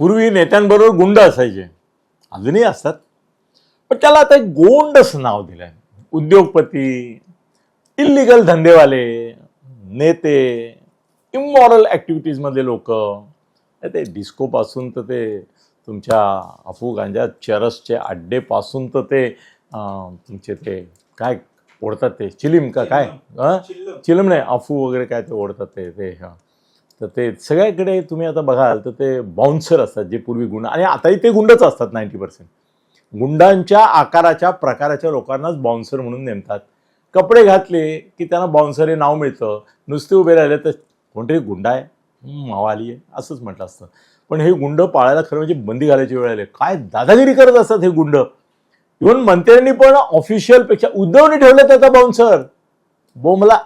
पूर्वी नेत्यांबरोबर गुंड असायचे. अजूनही असतात. पण त्याला आता एक गोंडस नाव दिलंय. उद्योगपती इल्लिगल धंदेवाले नेते इमॉरल ॲक्टिव्हिटीजमधले लोक. ते डिस्कोपासून तर ते तुमच्या अफू गांजा चरसचे अड्डेपासून तर ते तुमचे ते काय ओढतात ते? चिलीम का काय? चिलम नाही अफू वगैरे काय ते ओढतात ते ते हां. तर ते सगळ्याकडे तुम्ही आता बघाल तर ते बाउन्सर असतात जे पूर्वी गुंड आणि आताही ते गुंडच असतात नाईन्टी पर्सेंट गुंडांच्या आकाराच्या प्रकाराच्या लोकांनाच बाउन्सर म्हणून नेमतात. कपडे घातले की त्यांना बाउन्सर हे नाव मिळतं. नुसते उभे राहिले तर कोणतरी गुंडा आहे? मावाली आहे. असंच म्हटलं असतं. पण हे गुंड पाळायला खरं म्हणजे बंदी घालायची वेळ आली. काय दादागिरी करत असतात हे गुंड? इव्हन मंत्र्यांनी पण ऑफिशियलपेक्षा उद्धवने ठेवलं त्याचा बाउन्सर बोमला